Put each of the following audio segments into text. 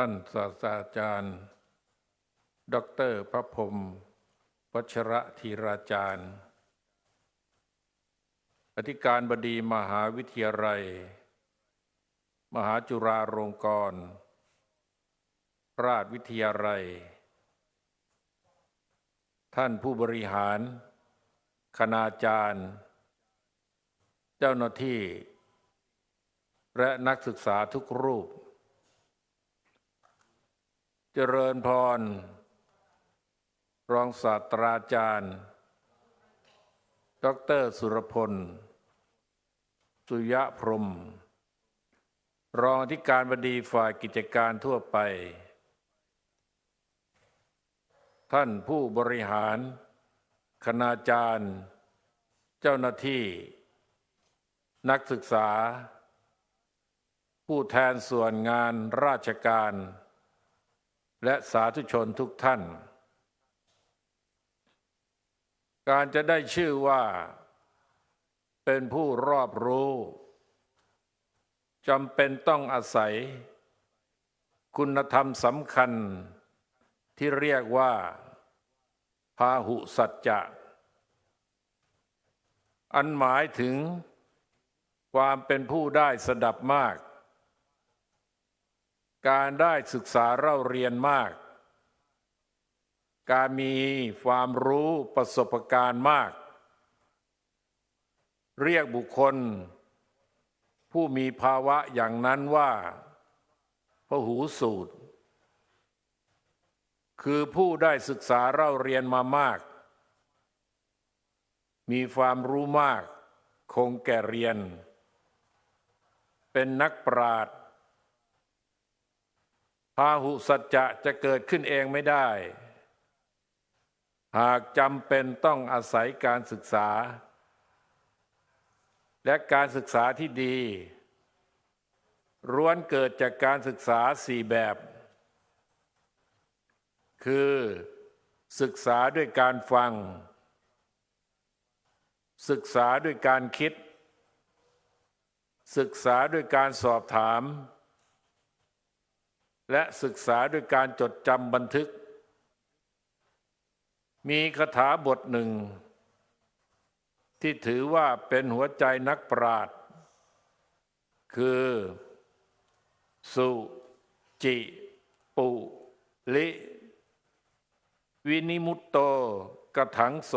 ท่านศาสตราจารย์ ดรพระพรหมวัชระธีราจารย์อธิการบดีมหาวิทยาลัย มหาจุฬาลงกรณราชวิทยาลัย ท่านผู้บริหาร คณาจารย์ เจ้าหน้าที่ และนักศึกษาทุกรูป จริญพร รองศาสตราจารย์ ดรสุรพล สุยะพรม รองอธิการบดีฝ่ายกิจการทั่วไป ท่านผู้บริหาร คณาจารย์ เจ้าหน้าที่ นักศึกษา ผู้แทนส่วนงานราชการ และสาธุชนทุกท่าน การจะได้ชื่อว่าเป็นผู้รอบรู้จำเป็นต้องอาศัย คุณธรรมสำคัญที่เรียกว่า พาหุสัจจะ อันหมายถึงความเป็นผู้ได้สดับมาก การได้ศึกษาเล่าเรียนมาก การมีความรู้ประสบการณ์มาก เรียกบุคคล ผู้มีภาวะอย่างนั้นว่าพหูสูตร คือผู้ได้ศึกษาเล่าเรียนมามาก มีความรู้มาก คงแก่เรียน เป็นนักปราชญ์ พาหุสัจจะจะเกิดขึ้นเองไม่ได้ หากจำเป็นต้องอาศัยการศึกษา และการศึกษาที่ดี ร้วนเกิดจากการศึกษาสี่แบบ คือศึกษาด้วยการฟัง ศึกษาด้วยการคิด ศึกษาด้วยการสอบถาม และศึกษาด้วยการจดจำบันทึก มีคาถาบทหนึ่ง ที่ถือว่าเป็นหัวใจนักปราชญ์คือ สุจิปุลิวินิมุตโตกถังโส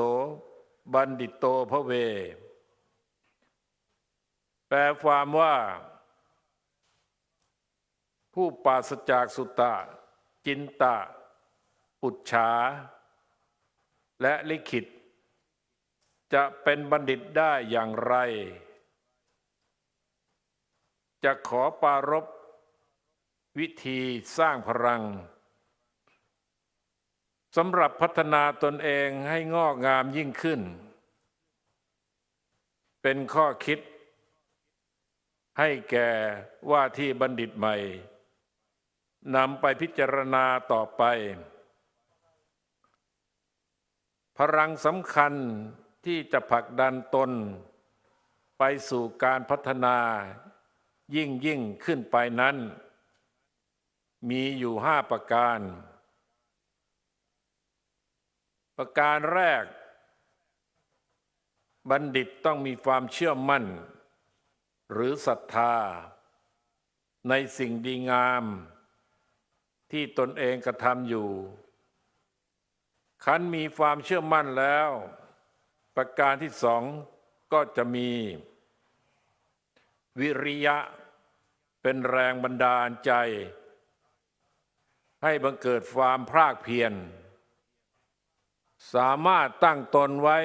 บัณฑิตโตพระเว แปลความว่า ผู้ปราศจากสุตะ จินตะ อุจฉา และลิขิต จะเป็นบัณฑิตได้อย่างไร จะขอปารบวิธีสร้างพลังสำหรับพัฒนาตนเองให้งอกงามยิ่งขึ้น เป็นข้อคิด ให้แก่ว่าที่บัณฑิตใหม่ นำไปพิจารณาต่อไป พลังสำคัญที่จะผลักดันตน ไปสู่การพัฒนายิ่งยิ่งขึ้นไปนั้น มีอยู่ห้าประการ ประการแรก บัณฑิตต้องมีความเชื่อมั่น หรือศรัทธา ในสิ่งดีงาม ที่ตนเองกระทำอยู่ คันมีความเชื่อมั่นแล้ว ประการที่สองก็จะมี วิริยะเป็นแรงบันดาลใจ ให้บังเกิดความภาคเพียรสามารถตั้งตนไว้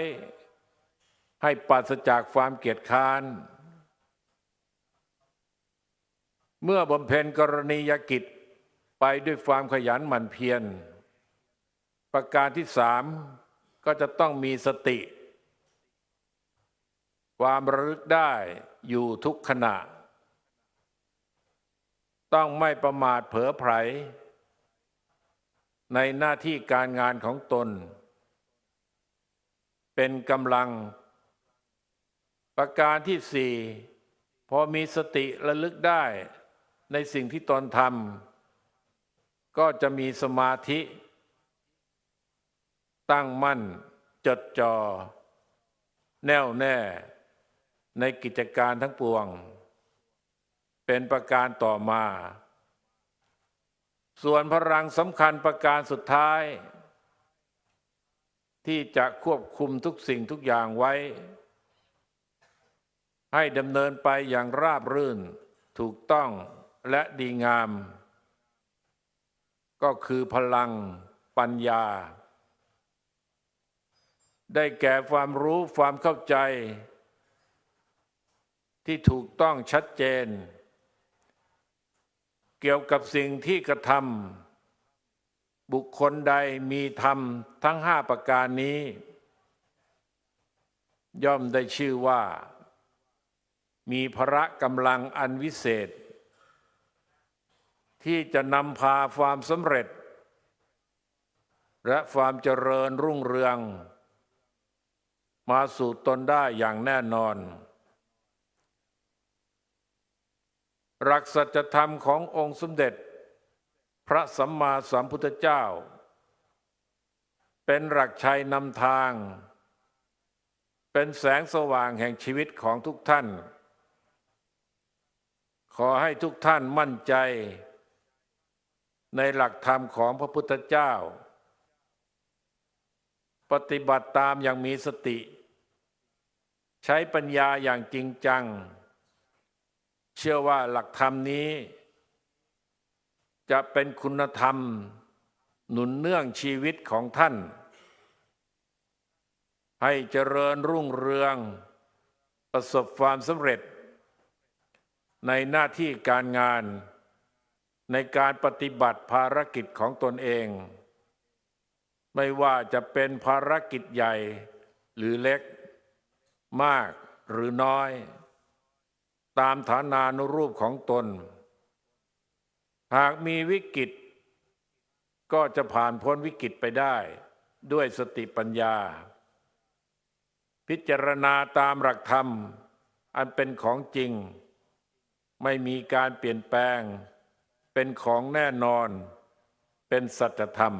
ให้ปราศจากความเกียจค้าน เมื่อบำเพ็ญกรณียกิจ ไปด้วยความขยันหมั่นเพียร ประการที่สามก็จะต้องมีสติ ความระลึกได้อยู่ทุกขณะ ต้องไม่ประมาทเผลอไผล ในหน้าที่การงานของตน เป็นกำลัง ประการที่สี่พอมีสติระลึกได้ในสิ่งที่ตนทำ ก็จะมีสมาธิ ตั้งมั่นจดจอ่อแน่วแน่ในกิจการทั้งปวง เป็นประการต่อมา ส่วนพลังสำคัญประการสุดท้าย ที่จะควบคุมทุกสิ่งทุกอย่างไว้ ให้ดำเนินไปอย่างราบรื่น ถูกต้องและดีงาม ก็คือพลังปัญญา ได้แก่ความรู้ความเข้าใจ ที่ถูกต้องชัดเจน เกี่ยวกับสิ่งที่กระทำบุคคลใดมีธรรมทั้งห้าประการนี้ ย่อมได้ชื่อว่า มีพระกำลังอันวิเศษ ที่จะนำพาความสำเร็จ และความเจริญรุ่งเรือง มาสู่ตนได้อย่างแน่นอน หลักสัจธรรมขององค์สมเด็จ พระสัมมาสัมพุทธเจ้า เป็นหลักชัยนำทาง เป็นแสงสว่างแห่งชีวิตของทุกท่านขอให้ทุกท่านมั่นใจ ในหลักธรรมของพระพุทธเจ้า ปฏิบัติตามอย่างมีสติ ใช้ปัญญาอย่างจริงจัง เชื่อว่าหลักธรรมนี้ จะเป็นคุณธรรม หนุนเนื่องชีวิตของท่าน ให้เจริญรุ่งเรือง ประสบความสำเร็จ ในหน้าที่การงาน ในการปฏิบัติภารกิจของตนเอง ไม่ว่าจะเป็นภารกิจใหญ่หรือเล็ก มากหรือน้อย ตามฐานานุรูปของตน หากมีวิกฤต ก็จะผ่านพ้นวิกฤตไปได้ด้วยสติปัญญา พิจารณาตามหลักธรรม อันเป็นของจริง ไม่มีการเปลี่ยนแปลง เป็นของแน่นอนเป็นสัจธรรม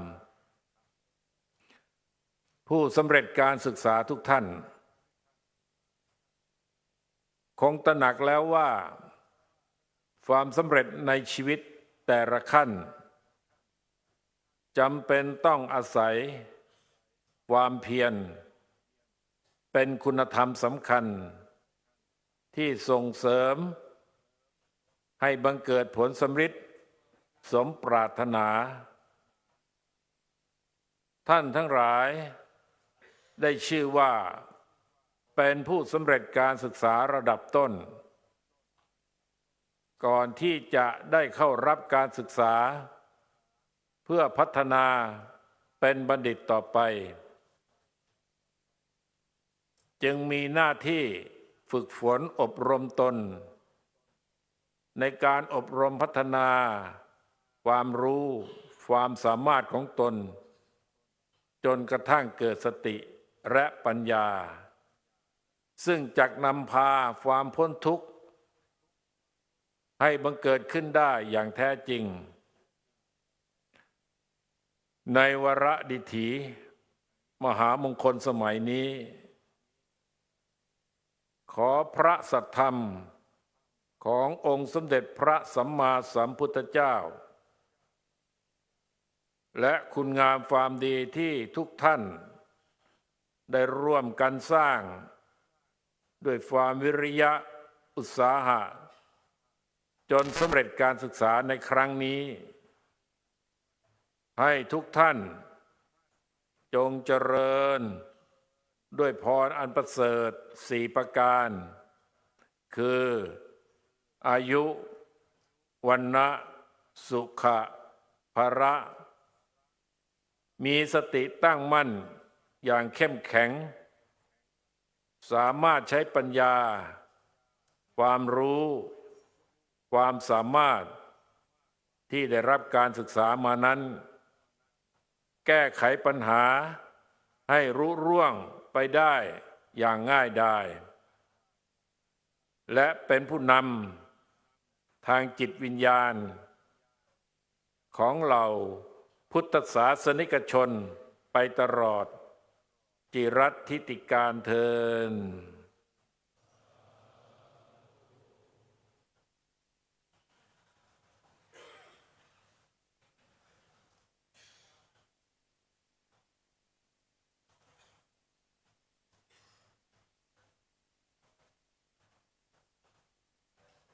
ผู้สำเร็จการศึกษาทุกท่าน คงตระหนักแล้วว่า ความสำเร็จในชีวิตแต่ละขั้นจำเป็นต้องอาศัย ความเพียร เป็นคุณธรรมสำคัญ ที่ส่งเสริม ให้บังเกิดผลสำฤทธิ์ สมปรารถนา ท่านทั้งหลาย ได้ชื่อว่า เป็นผู้สำเร็จการศึกษาระดับต้น ก่อนที่จะได้เข้ารับการศึกษา เพื่อพัฒนาเป็นบัณฑิตต่อไป จึงมีหน้าที่ฝึกฝนอบรมตน ในการอบรมพัฒนา ความรู้ ความสามารถของตน จนกระทั่งเกิดสติและปัญญา ซึ่งจักนำพาความพ้นทุกข์ ให้บังเกิดขึ้นได้อย่างแท้จริง ในวรดิถี มหามงคลสมัยนี้ ขอพระสัทธรรมขององค์สมเด็จพระสัมมาสัมพุทธเจ้า และคุณงามความดีที่ทุกท่าน ได้ร่วมกันสร้าง ด้วยความวิริยะอุตสาหะ จนสำเร็จการศึกษาในครั้งนี้ ให้ทุกท่าน จงเจริญ ด้วยพรอันประเสริฐสี่ประการ คืออายุวันนะสุขะภระ มีสติตั้งมั่นอย่างเข้มแข็ง สามารถใช้ปัญญา ความรู้ ความสามารถที่ได้รับการศึกษามานั้น แก้ไขปัญหาให้รู้ร่วงไปได้อย่างง่ายดายและเป็นผู้นำทางจิตวิญญาณของเรา พุทธศาสนิกชนไปตลอด จิรัตทิติการเทิน